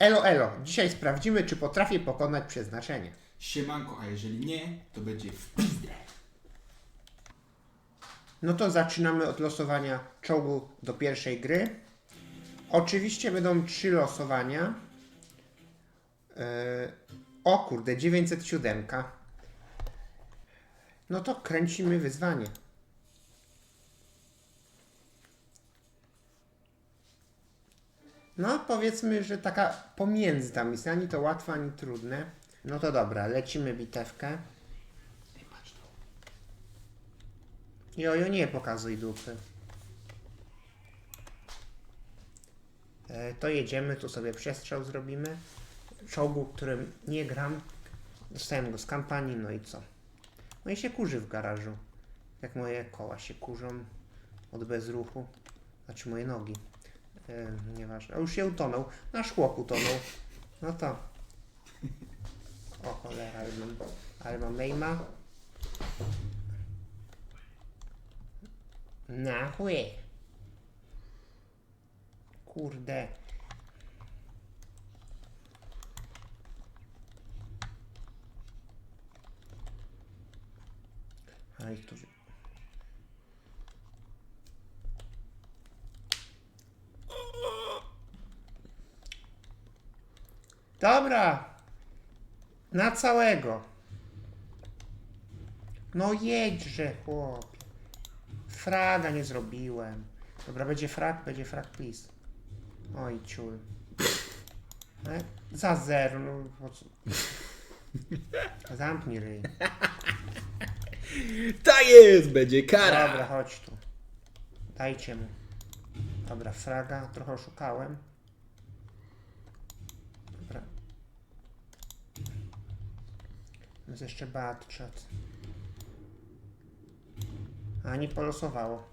Elo, elo. Dzisiaj sprawdzimy, czy potrafię pokonać przeznaczenie. Siemanko, a jeżeli nie, to będzie w pizdę. No to zaczynamy od losowania czołgu do pierwszej gry. Oczywiście będą trzy losowania. Yy, o kurde, 907. No to kręcimy wyzwanie. No powiedzmy, że taka pomiędzy tam jest. Ani to łatwe, ani trudne. No to dobra, lecimy bitewkę. Jojo, nie pokazuj dupy. E, to jedziemy, tu sobie przestrzał zrobimy. Czołgu, którym nie gram. Dostałem go z kampanii, no i co? No i się kurzy w garażu. Jak moje koła się kurzą od bezruchu. Znaczy moje nogi. E, nieważne. A już się utonął. Nasz chłop utonął. No to. O cholera, ale mam, ale mam Mejma. Na chły. Kurde. Ale tu... Dobra. Na całego. No jedźże, chłopie. Fraga nie zrobiłem. Dobra, będzie frag, będzie frag, please. Oj, ciul. E, za zero, no po co? Zamknij ryj. Tak jest, będzie kara. Dobra, chodź tu. Dajcie mu. Dobra, fraga, trochę oszukałem. Dobra. Jest jeszcze batchat. A nie polosowało.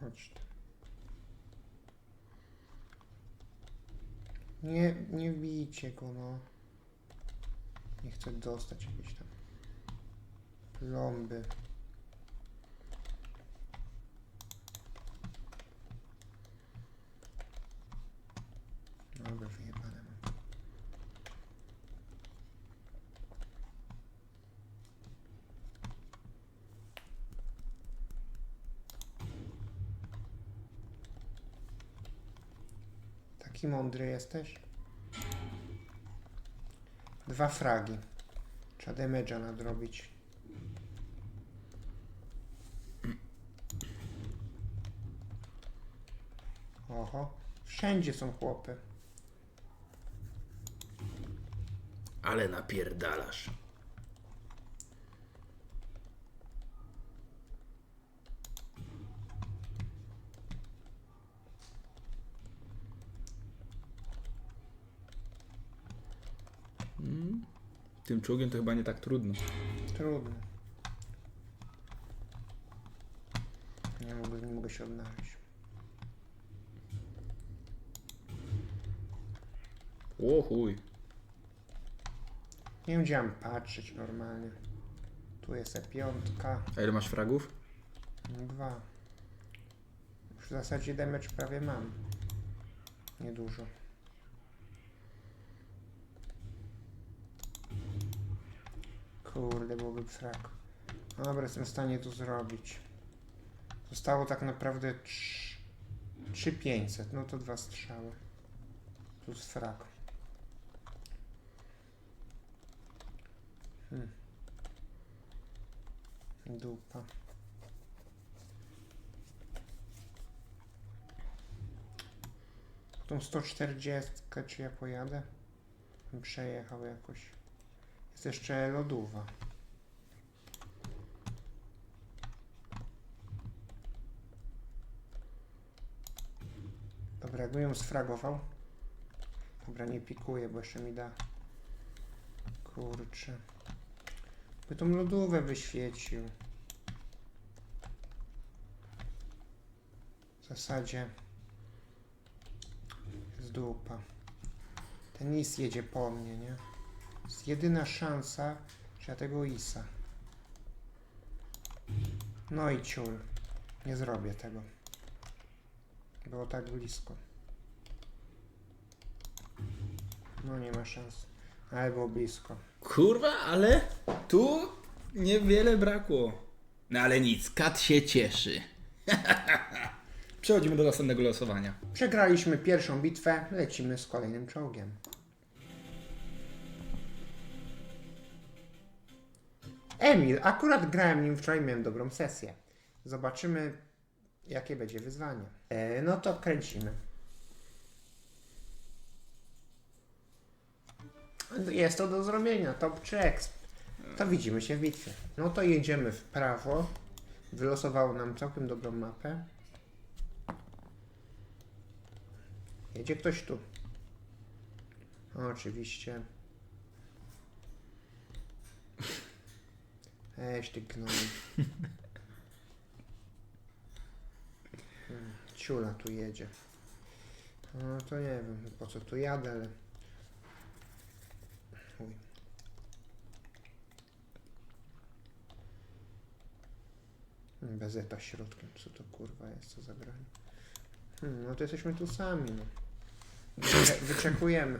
Chodź. Nie, nie bijcie go, no. Nie chcę dostać jakieś tam plomby. Dobra, wyjebane mam. Taki mądry jesteś? Dwa fragi. Trzeba damage'a nadrobić. Oho. Wszędzie są chłopy. Ale napierdalasz. Mm, Tym czołgiem to chyba nie tak trudno. Trudno. Nie mogę, nie mogę się odnaleźć. O chuj. Nie mam patrzeć normalnie. Tu jest E5. A ile masz fragów? Dwa. Już w zasadzie damage prawie mam. Niedużo. Kurde, byłoby frak. No dobra, jestem w stanie to zrobić. Zostało tak naprawdę 3500. No to dwa strzały. Plus frak. Hmm. Dupa. Tą 140, czy ja pojadę? Przejechał jakoś. Jest jeszcze lodówa. Dobra, jakbym ją sfragował. Dobra, nie pikuję, bo jeszcze mi da. Kurczę. By tą lodówę wyświecił. W zasadzie jest dupa. Ten is jedzie po mnie, nie? Jest jedyna szansa, że ja tego isa. No i ciul. Nie zrobię tego. Było tak blisko. No nie ma szans. Ale było blisko. Kurwa, ale tu niewiele brakło. No ale nic, kat się cieszy. Przechodzimy do następnego losowania. Przegraliśmy pierwszą bitwę, lecimy z kolejnym czołgiem. Emil, akurat grałem nim wczoraj, miałem dobrą sesję. Zobaczymy, jakie będzie wyzwanie. E, no to kręcimy. Jest to do zrobienia, top 3 exp. To widzimy się w bitwie. No to jedziemy w prawo. Wylosowało nam całkiem dobrą mapę. Jedzie ktoś tu. Oczywiście. Eś ty gnoj. Hmm, Ciula tu jedzie. No to nie wiem po co tu jadę, ale... Uj. Bezeta środkiem, co to kurwa jest, co za broń? Hmm, no to jesteśmy tu sami, no. Wycze- Wyczekujemy.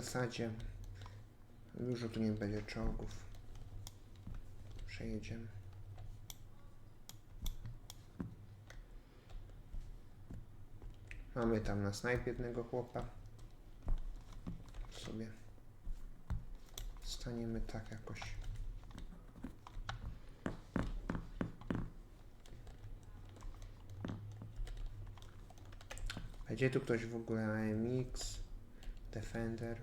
Zasadzie dużo tu nie będzie czołgów. Przejedziemy. Mamy tam na snajp jednego chłopa. Sobie staniemy tak jakoś. Będzie tu ktoś w ogóle AMX, Defender.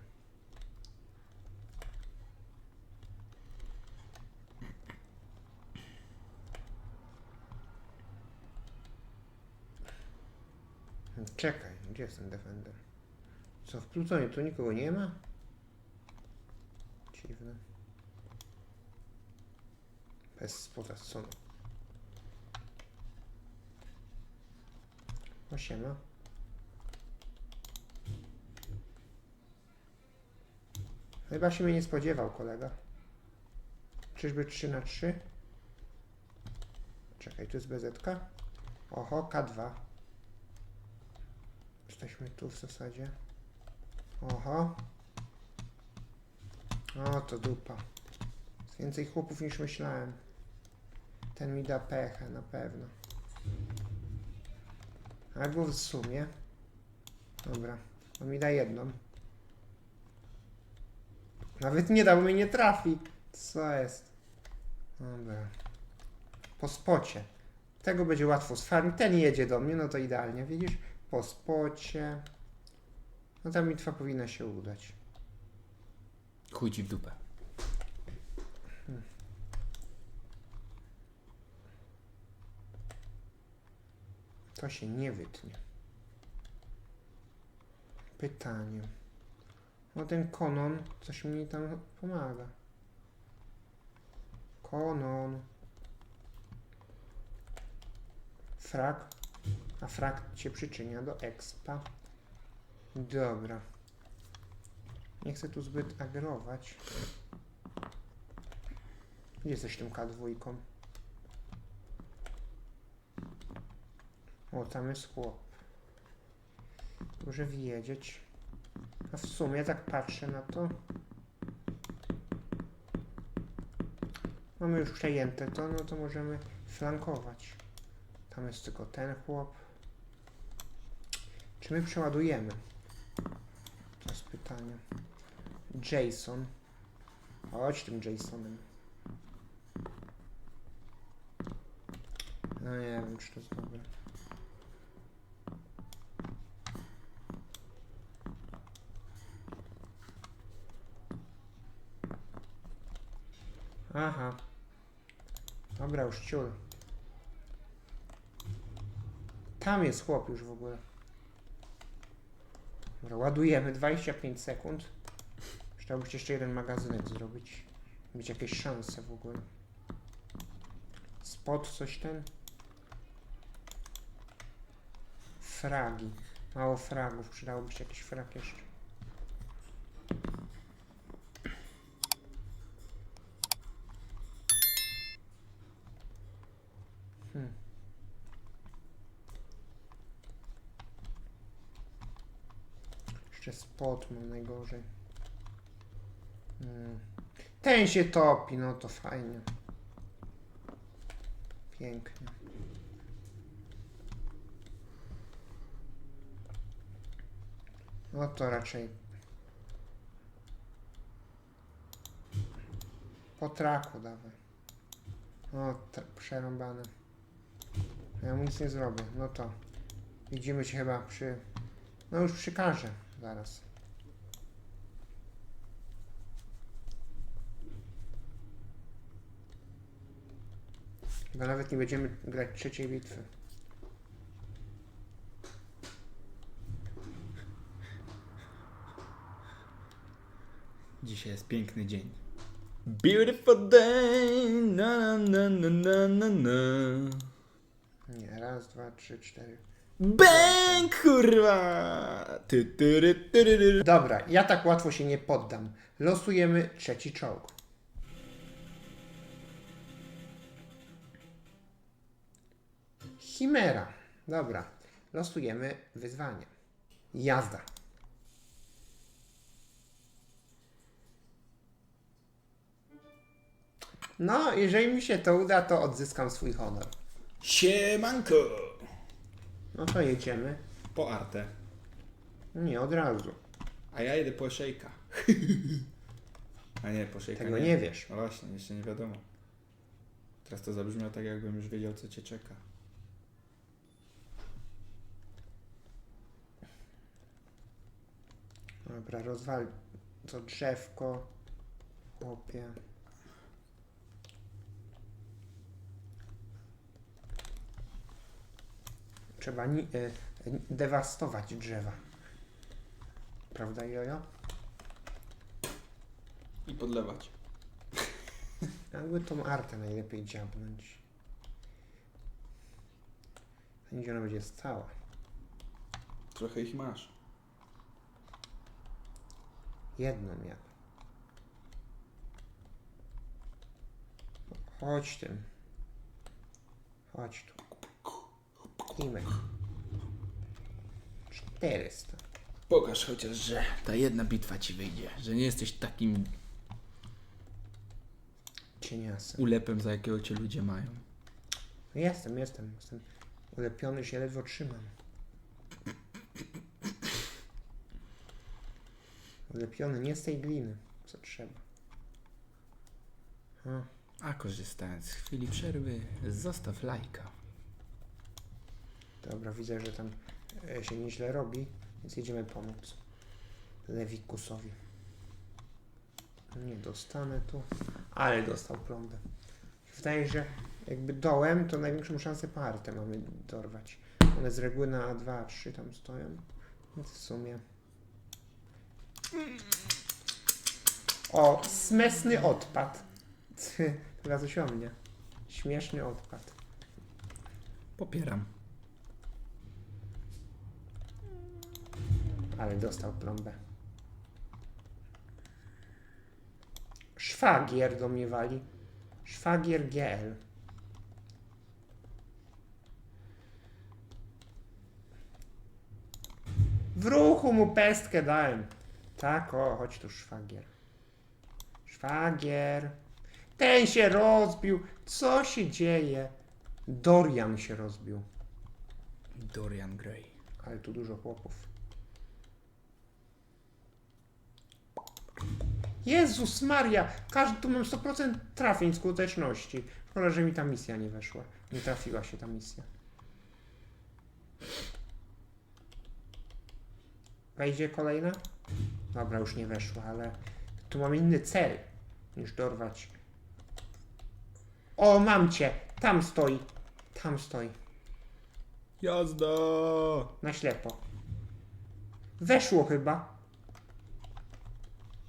Czekaj, gdzie jest ten Defender? Co, w Plutonie tu nikogo nie ma? Dziwne. Bez spota sonu. O siema. Chyba się mnie nie spodziewał kolega. Czyżby 3 na 3? Czekaj, tu jest BZ. Oho, K2. Jesteśmy tu w zasadzie. Oho. O, to dupa. Jest więcej chłopów niż myślałem. Ten mi da pechę, na pewno. Albo w sumie. Dobra. On mi da jedną. Nawet nie da, bo mnie nie trafi. Co jest? Dobra. Po spocie. Tego będzie łatwo sfarmić. Ten jedzie do mnie, no to idealnie, widzisz? Po spocie. No ta bitwa powinna się udać. Chuj ci w dupę. To się nie wytnie. Pytanie. No ten konon coś mi tam pomaga. Konon. Frak. A frak się przyczynia do expa. Dobra. Nie chcę tu zbyt agerować. Gdzie jesteś tym K2? O, tam jest chłop. Może wjedzieć. A w sumie tak patrzę na to. Mamy już przejęte to, no to możemy flankować. Tam jest tylko ten chłop. Czy my przeładujemy? To jest pytanie. Jason. Chodź tym Jasonem. No nie wiem, czy to jest dobre. Aha. Dobra, już ciul. Tam jest chłop już w ogóle. Dobra, ładujemy 25 sekund. Chciałbyś jeszcze jeden magazynek zrobić. Mieć jakieś szanse w ogóle. spod coś ten? Fragi. Mało fragów. Przydałoby się jakiś frag jeszcze. Hmm. Jeszcze spod mam najgorzej. Hmm. Ten się topi, no to fajnie. Pięknie. No to raczej po traku dawaj. O, t- przerąbane. Ja mu nic nie zrobię. No to widzimy się chyba przy... No już przykażę zaraz. Chyba nawet nie będziemy grać trzeciej bitwy. Dzisiaj jest piękny dzień. Beautiful day, na na na na na na. Nie, raz, dwa, trzy, cztery. Bang, kurwa! Ty, ty, ty, ry, ry. Dobra, ja tak łatwo się nie poddam. Losujemy trzeci czołg. Chimera. Dobra, losujemy wyzwanie. Jazda. No, jeżeli mi się to uda, to odzyskam swój honor. Siemanko! No to jedziemy. Po artę. Nie, od razu. A ja jedę po szejka. A nie, po szejka Tego nie wiesz. No właśnie, jeszcze nie wiadomo. Teraz to zabrzmiało tak, jakbym już wiedział, co cię czeka. Dobra, rozwal to drzewko. Chłopie. Trzeba ni- e, dewastować drzewa. Prawda, Jojo? I podlewać. Jakby tą artę najlepiej dziabnąć. Gdzie ona będzie stała. Trochę ich masz. Jedną jak. Chodź tym. Chodź tu. Imek. 400. Pokaż chociaż, że ta jedna bitwa ci wyjdzie. Że nie jesteś takim Cieniasem. ulepem, za jakiego cię ludzie mają. No jestem, jestem. Jestem ulepiony, się ledwo trzymam. Ulepiony nie z tej gliny, co trzeba. A, A korzystając z chwili przerwy, zostaw lajka. dobra, widzę, że tam e, się nieźle robi, więc jedziemy pomóc Lewikusowi. Nie dostanę tu, ale dostał plombę. Wydaje, że jakby dołem, to największą szansę partę mamy dorwać. One z reguły na A2, A3 tam stoją, więc w sumie... O, smesny odpad. Chyba coś o mnie. Śmieszny odpad. Popieram. Ale dostał plombę. Szwagier do mnie wali. Szwagier GL. W ruchu mu pestkę dałem. Tak, o, chodź tu szwagier. Szwagier. Ten się rozbił. Co się dzieje? Dorian się rozbił. Dorian Gray. Ale tu dużo chłopów. Jezus Maria! Każdy tu mam 100% trafień skuteczności. Szkoda, że mi ta misja nie weszła. Nie trafiła się ta misja. Wejdzie kolejna? Dobra, już nie weszła, ale tu mam inny cel niż dorwać. O, mam cię! Tam stoi. Tam stoi. Jazda! Na ślepo. Weszło chyba.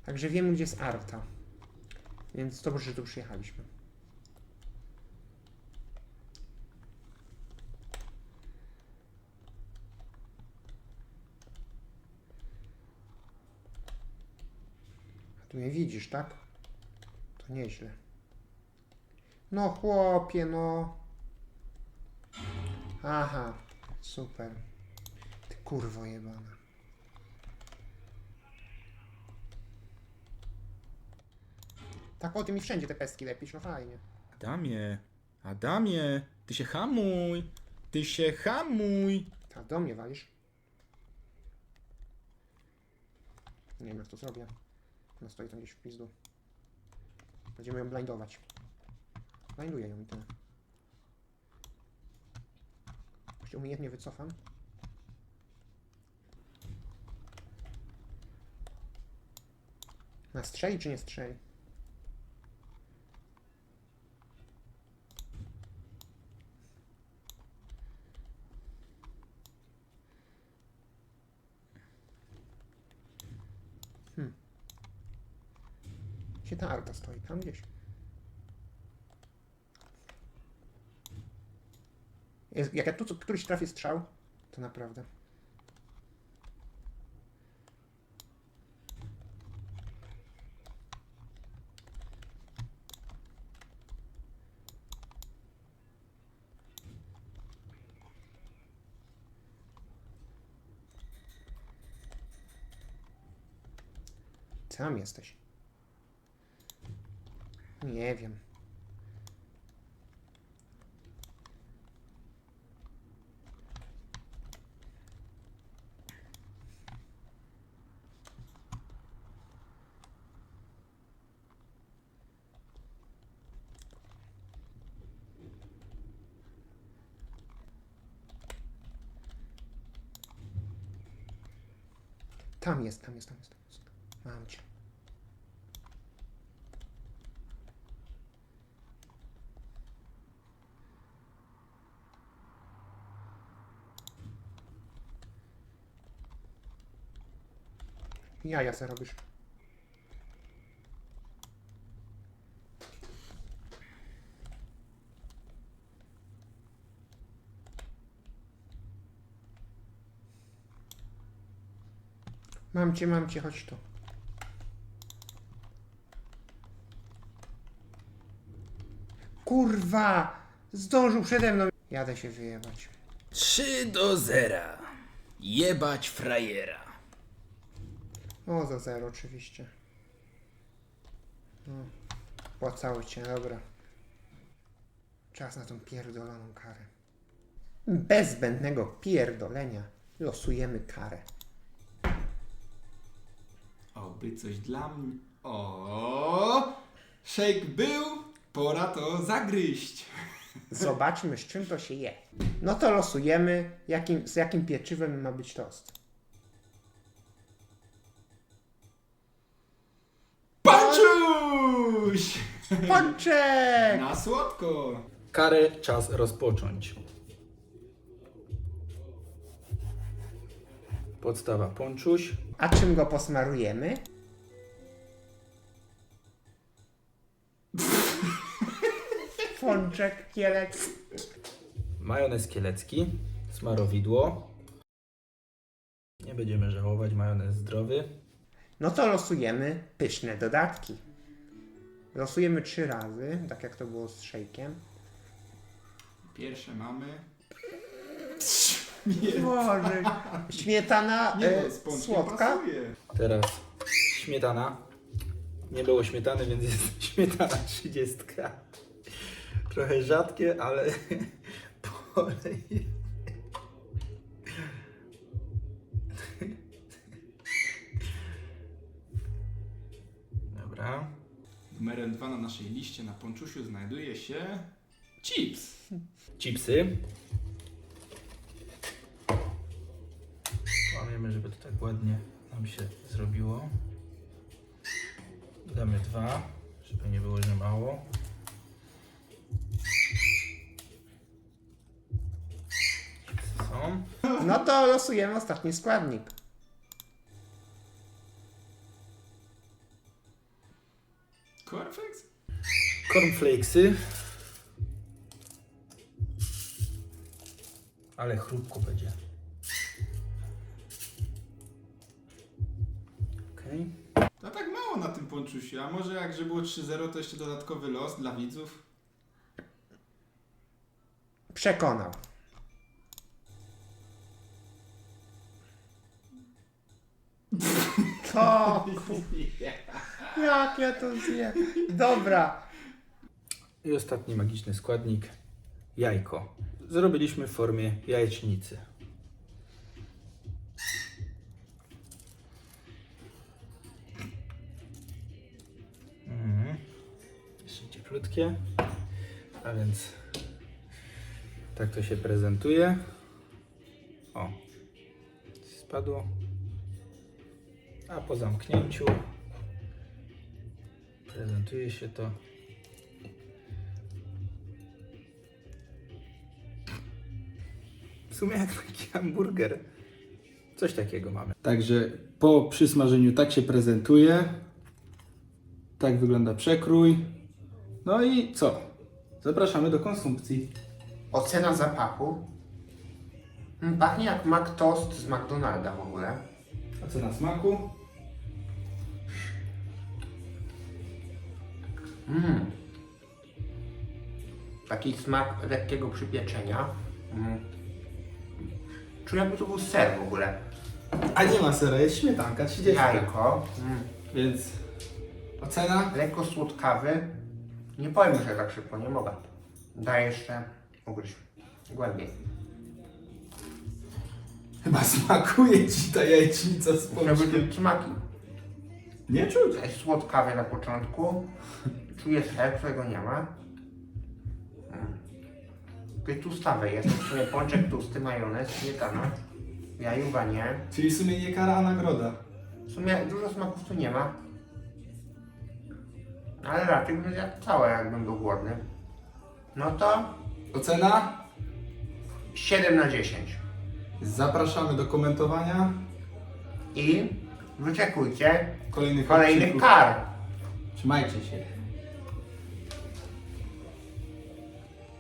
Także wiemy, gdzie jest Arta. Więc dobrze, że tu przyjechaliśmy. Ty mnie widzisz, tak? To nieźle. No chłopie, no. Aha, super. Ty kurwo jebana. Tak, o, ty mi wszędzie te pestki lepisz, no fajnie. Adamie, Adamie, ty się hamuj, ty się hamuj. A do mnie walisz? Nie wiem jak to zrobię. Ona stoi tam gdzieś w pizdu. Będziemy ją blindować. Blinduję ją i tyle. Się umiejętnie wycofam. Na strzeli czy nie strzeli? Gdzie ta arta stoi? Tam gdzieś. Jest, jak ja tu któryś trafię strzał, to naprawdę. Tam jesteś. Nie wiem. Tam jest, tam jest, tam jest. Tam jest. Mam cię. Jaja se robisz. Mam cię, mam cię, chodź tu. Kurwa! Zdążył przede mną. Jadę się wyjebać. 3 do 0. Jebać frajera. O, za zero oczywiście. No, płacało cię, dobra. Czas na tą pierdoloną karę. Bez zbędnego pierdolenia losujemy karę. Oby coś dla mnie. O, shake był, pora to zagryźć. Zobaczmy, z czym to się je. No to losujemy, jakim, z jakim pieczywem ma być tost. Panczuś! Pączek! Na słodko. Karę czas rozpocząć. Podstawa ponczuś, A czym go posmarujemy? Pączek, kielec. majonez kielecki, smarowidło. Nie będziemy żałować, majonez zdrowy. No to losujemy pyszne dodatki. Losujemy trzy razy, tak jak to było z szejkiem. Pierwsze mamy. Boże, śmietana Nie e, no, z pączkiem słodka. pasuje. Teraz śmietana. Nie było śmietany, więc jest śmietana 30. Trochę rzadkie, ale polej. Dobra. Numerem 2 na naszej liście na ponczusiu znajduje się chips. Chipsy. Łamiemy, żeby to tak ładnie nam się zrobiło. Dodamy dwa, żeby nie było, że mało. Chipsy są. No to losujemy ostatni składnik. Cornflakesy. Ale chrupko będzie. Okej. To tak mało na tym. Moczusiu, a może jak, że było 3-0, to jeszcze dodatkowy los dla widzów? Przekonał. To, jak ja to zjem. Dobra. I ostatni magiczny składnik. Jajko. Zrobiliśmy w formie jajecznicy. Mhm. Jeszcze cieplutkie. A więc tak to się prezentuje. O, spadło. A po zamknięciu prezentuje się to W sumie jak taki hamburger. Coś takiego mamy. Także po przysmażeniu tak się prezentuje. Tak wygląda przekrój. No i co? Zapraszamy do konsumpcji. Ocena zapachu. Mm, Pachnie jak Mac Toast z McDonalda w ogóle. Ocena smaku. Mm. Taki smak lekkiego przypieczenia. Mm. Czuję jakby to był ser w ogóle. A nie ma sera, jest śmietanka 30. Jajko. Mm. Więc ocena? Lekko słodkawy. Nie powiem, że tak szybko, nie mogę. Daję jeszcze ugryź. Głębiej. Chyba smakuje ci ta jajecznica z Żeby pączkiem. czuć smaki. Nie czuć. Jest słodkawy na początku. Czuję ser, którego nie ma. Takie tłustawe jest. W sumie pączek tłusty, majonez, śmietana. Jajuba nie. Czyli w sumie nie kara, a nagroda. W sumie dużo smaków tu nie ma. Ale raczej bym zjadł całe, jakbym był głodny. No to Ocena? 7 na 10. Zapraszamy do komentowania I wyczekujcie kolejnych kolejnych odcinków. kar. Trzymajcie się.